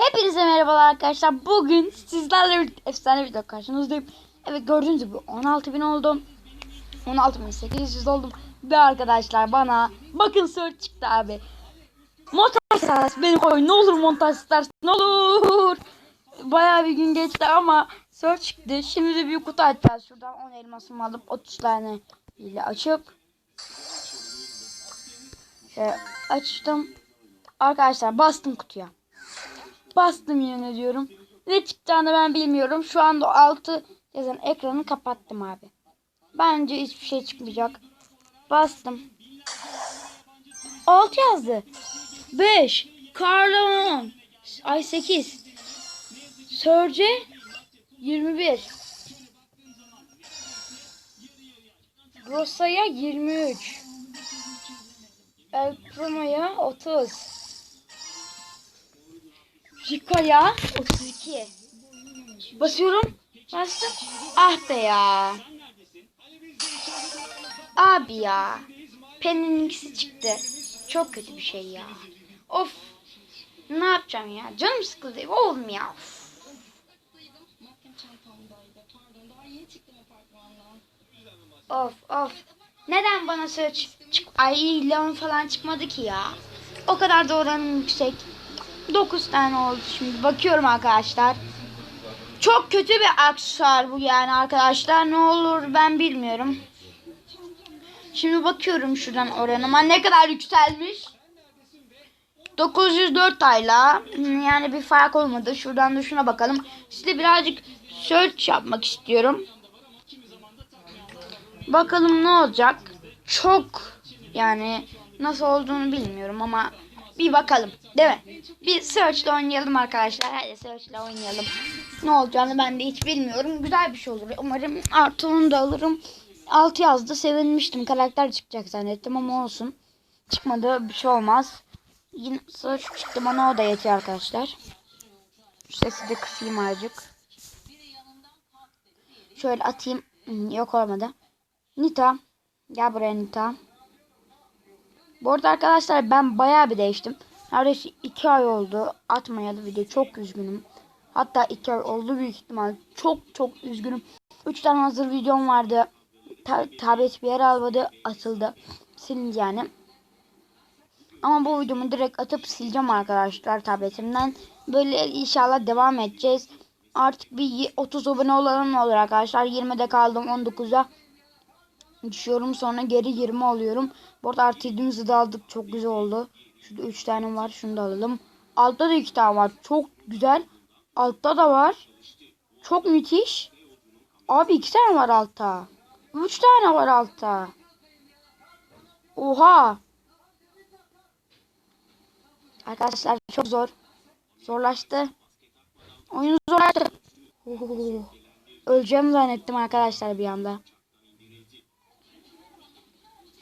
Hepinize merhabalar arkadaşlar. Bugün sizlerle bir efsane video karşınızdayım. Evet gördüğünüz gibi 16.000 oldum. 16.800 oldum. Ve arkadaşlar bana bakın search çıktı abi. Montaj stars beni koy ne olur montaj stars ne olur. Bayağı bir gün geçti ama search çıktı. Şimdi de bir kutu açacağız. Şuradan 10 elmasımı alıp 30 tane ile açıp Şöyle açtım. Arkadaşlar bastım kutuya. Bastım yemin ediyorum. Ne çıkacağını ben bilmiyorum. Şu anda altı yazan ekranı kapattım abi. Bence hiçbir şey çıkmayacak. Bastım. 6 yazdı. 5. Carla 10. Ay 8. Sörce 21. Rosa'ya 23. El Primo'ya 30. Rico'ya 32. Basıyorum. Bastım. Ah be ya. Abi ya. Pen'in ikisi çıktı. Çok kötü bir şey ya. Of. Ne yapacağım ya? Canım sıkıldı. Oğlum ya. Of. Of of. Neden bana search çık Ay Leon falan çıkmadı ki ya. O kadar da oranım yüksek. 9 tane oldu şimdi. Bakıyorum arkadaşlar. Çok kötü bir aksesuar bu yani arkadaşlar. Ne olur ben bilmiyorum. Şimdi bakıyorum şuradan oranıma ne kadar yükselmiş. 904 ayla yani bir fark olmadı. Şuradan da şuna bakalım. Size birazcık search yapmak istiyorum. Bakalım ne olacak. Çok yani nasıl olduğunu bilmiyorum ama bir bakalım. Değil mi? Bir search ile oynayalım arkadaşlar. Hadi search ile oynayalım. Ne olacağını ben de hiç bilmiyorum. Güzel bir şey olur. Umarım artı onu da alırım. 6 yazdı. Sevinmiştim. Karakter çıkacak zannettim ama olsun. Çıkmadı. Bir şey olmaz. Yine search çıktı. Bana o da yetiyor arkadaşlar. Sesi de kısayım azıcık. Şöyle atayım. Yok olmadı. Nita. Gel buraya Nita. Bu arada arkadaşlar ben bayağı bir değiştim. Neredeyse 2 ay oldu. Atmayalı video. Çok üzgünüm. Hatta 2 ay oldu büyük ihtimal. Çok çok üzgünüm. 3 tane hazır videom vardı. Ta tablet bir yer almadı. Atıldı. Silindi yani. Ama bu videomu direkt atıp sileceğim arkadaşlar tabletimden. Böyle inşallah devam edeceğiz. Artık bir 30 abone olalım ne olur arkadaşlar. 20'de kaldım 19'a. Düşüyorum sonra geri 20 oluyorum. Bu arada artı 7'mizi de aldık. Çok güzel oldu. Şurada 3 tane var. Şunu da alalım. Altta da 2 tane var. Çok güzel. Altta da var. Çok müthiş. Abi 2 tane var altta. 3 tane var altta. Oha. Arkadaşlar çok zor. Zorlaştı. Oyun zorlaştı. Oo. Öleceğim zannettim arkadaşlar bir anda.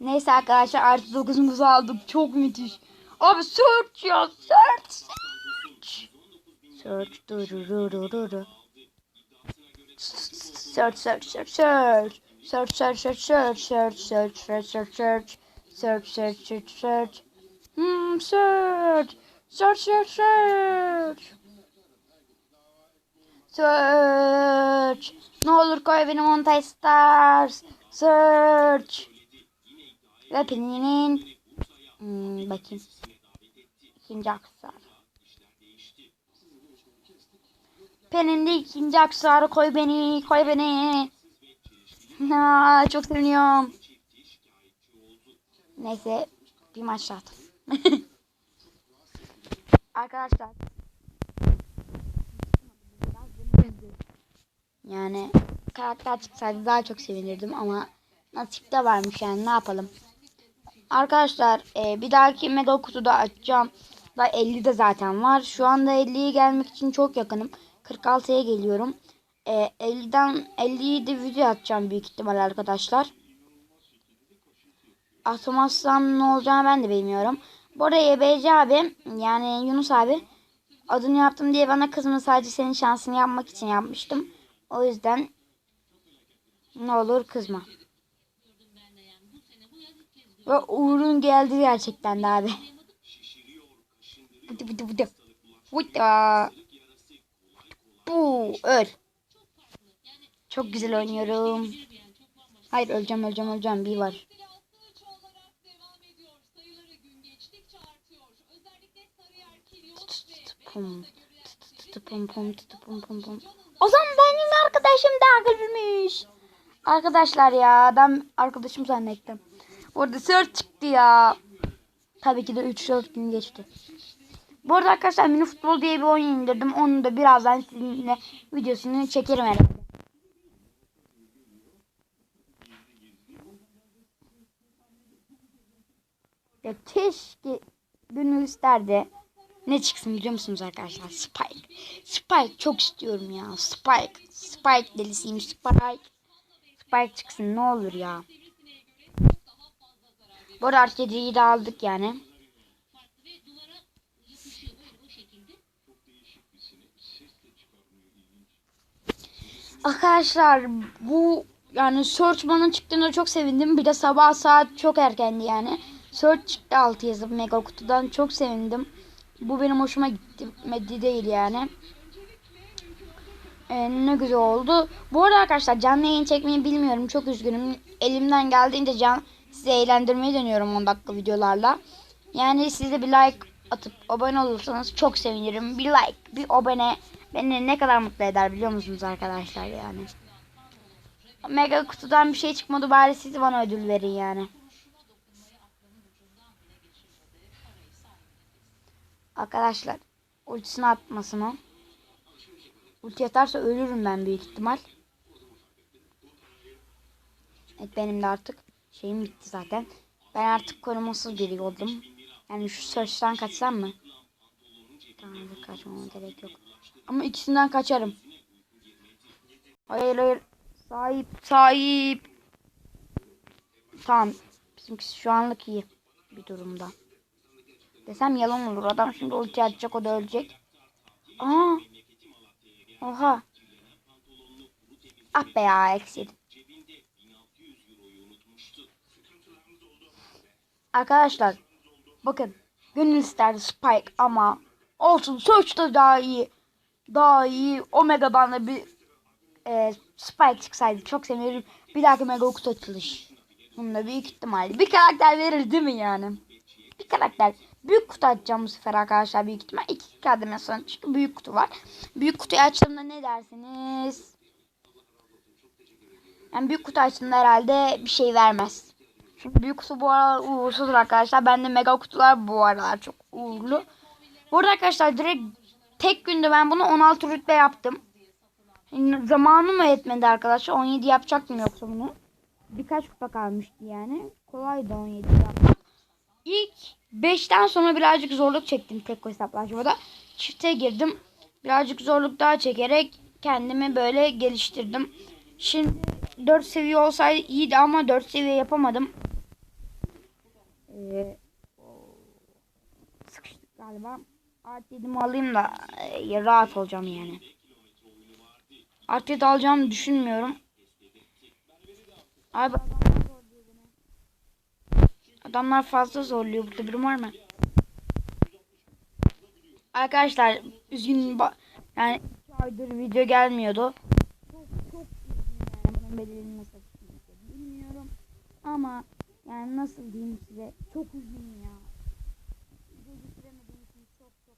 Neyse arkadaşlar artı 9'umuzu aldık. Çok müthiş. Abi search ya search search. Search dururururu. Search search search search. Search search search search search search search search search. Search search search search. Hmm search. Search search search. Search. Ne olur koy beni Montaj Stars. Search. Ve Penny'nin hmm, bakayım. İkinci aksesuar. Penny'nin de ikinci aksesuarı koy beni, koy beni. Ha, çok seviniyorum. Neyse bir maç daha. Arkadaşlar. Yani karakter çıksaydı daha çok sevinirdim ama Nasipte varmış yani ne yapalım. Arkadaşlar e, bir dahaki mega kutuda açacağım. Da 50 de zaten var. Şu anda 50'ye gelmek için çok yakınım. 46'ya geliyorum. E, 50'den 50'yi de video atacağım büyük ihtimal arkadaşlar. Atmazsam ne olacağını ben de bilmiyorum. Bu arada YBC abi yani Yunus abi adını yaptım diye bana kızma sadece senin şansını yapmak için yapmıştım. O yüzden ne olur kızma. Ve Uğur'un geldi gerçekten de abi. Bıdı bıdı bıdı. Vıda. Bu öl. Çok güzel oynuyorum. Hayır öleceğim öleceğim öleceğim bir var. Pum. Pum pum pum pum pum. O zaman benim arkadaşım da gülmüş. Arkadaşlar ya ben arkadaşım zannettim. Orada search çıktı ya. Tabii ki de 3-4 gün geçti. Bu arada arkadaşlar mini futbol diye bir oyun indirdim. Onu da birazdan sizinle videosunu çekerim herhalde. Ya keşke gönül isterdi. Ne çıksın biliyor musunuz arkadaşlar? Spike. Spike çok istiyorum ya. Spike. Spike delisiyim. Spike. Spike çıksın ne olur ya. Bu arada RTD'yi de aldık yani. Arkadaşlar bu yani Search bana çıktığında çok sevindim. Bir de sabah saat çok erkendi yani. Search çıktı 6 yazıp mega kutudan çok sevindim. Bu benim hoşuma gitmedi değil yani. Ee, ne güzel oldu. Bu arada arkadaşlar canlı yayın çekmeyi bilmiyorum. Çok üzgünüm. Elimden geldiğince can sizi eğlendirmeyi deniyorum 10 dakika videolarla. Yani siz de bir like atıp abone olursanız çok sevinirim. Bir like, bir abone beni ne kadar mutlu eder biliyor musunuz arkadaşlar yani. Mega kutudan bir şey çıkmadı bari siz bana ödül verin yani. Arkadaşlar ultisini atmasın o. Ulti atarsa ölürüm ben büyük ihtimal. Evet benim de artık şeyim bitti zaten. Ben artık korumasız biri oldum. Yani şu search'tan kaçsam mı? Tamam kaçmama gerek yok. Ama ikisinden kaçarım. Hayır hayır. Sahip sahip. Tamam. Bizimkisi şu anlık iyi bir durumda. Desem yalan olur. Adam şimdi ulti atacak o da ölecek. Aa. Oha. Ah be ya eksi. Arkadaşlar bakın gönül isterdi Spike ama olsun Search'ta daha iyi. Daha iyi. Omega'dan da bir e, Spike çıksaydı çok sevinirim. Bir dahaki Mega kutu açılış. Bunda büyük ihtimalle. Bir karakter verir değil mi yani? Bir karakter. Büyük kutu açacağım bu sefer arkadaşlar büyük ihtimal. iki kademe sonra çünkü büyük kutu var. Büyük kutuyu açtığımda ne dersiniz? Yani büyük kutu açtığımda herhalde bir şey vermez. Çünkü büyük kutu bu aralar uğursuzdur arkadaşlar. Bende mega kutular bu aralar çok uğurlu. Bu arada arkadaşlar direkt tek günde ben bunu 16 rütbe yaptım. Zamanım yetmedi arkadaşlar? 17 yapacaktım yoksa bunu. Birkaç kupa kalmıştı yani. Kolaydı 17 yapmak. İlk 5'ten sonra birazcık zorluk çektim tek hesaplaşmada. Çifte girdim. Birazcık zorluk daha çekerek kendimi böyle geliştirdim. Şimdi 4 seviye olsaydı iyiydi ama 4 seviye yapamadım. Ee, sıkıştık galiba. Art 7'mi alayım da e, rahat olacağım yani. Art 7 alacağımı düşünmüyorum. Abi adamlar fazla zorluyor. Burada birim var mı? Arkadaşlar üzgün yani 2 aydır video gelmiyordu. Çok çok üzgünüm yani bunun nasıl bilmiyorum. Ama yani nasıl diyeyim size çok üzgünüm ya. Video getiremediğim için çok çok.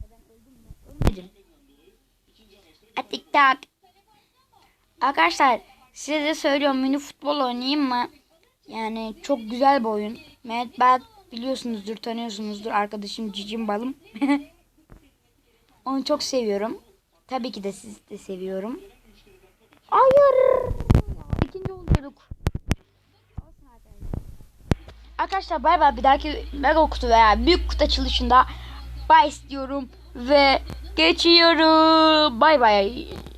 Ya ben öldüm mü? Ölmedim. Atik tak. Arkadaşlar size de söylüyorum mini futbol oynayayım mı? Yani çok güzel bir oyun. Mehmet Berk biliyorsunuzdur, tanıyorsunuzdur. Arkadaşım Cicim Balım. Onu çok seviyorum. Tabii ki de sizi de seviyorum. Hayır. Arkadaşlar bay bay bir dahaki mega kutu veya büyük kutu açılışında bay istiyorum ve geçiyorum. Bay bay.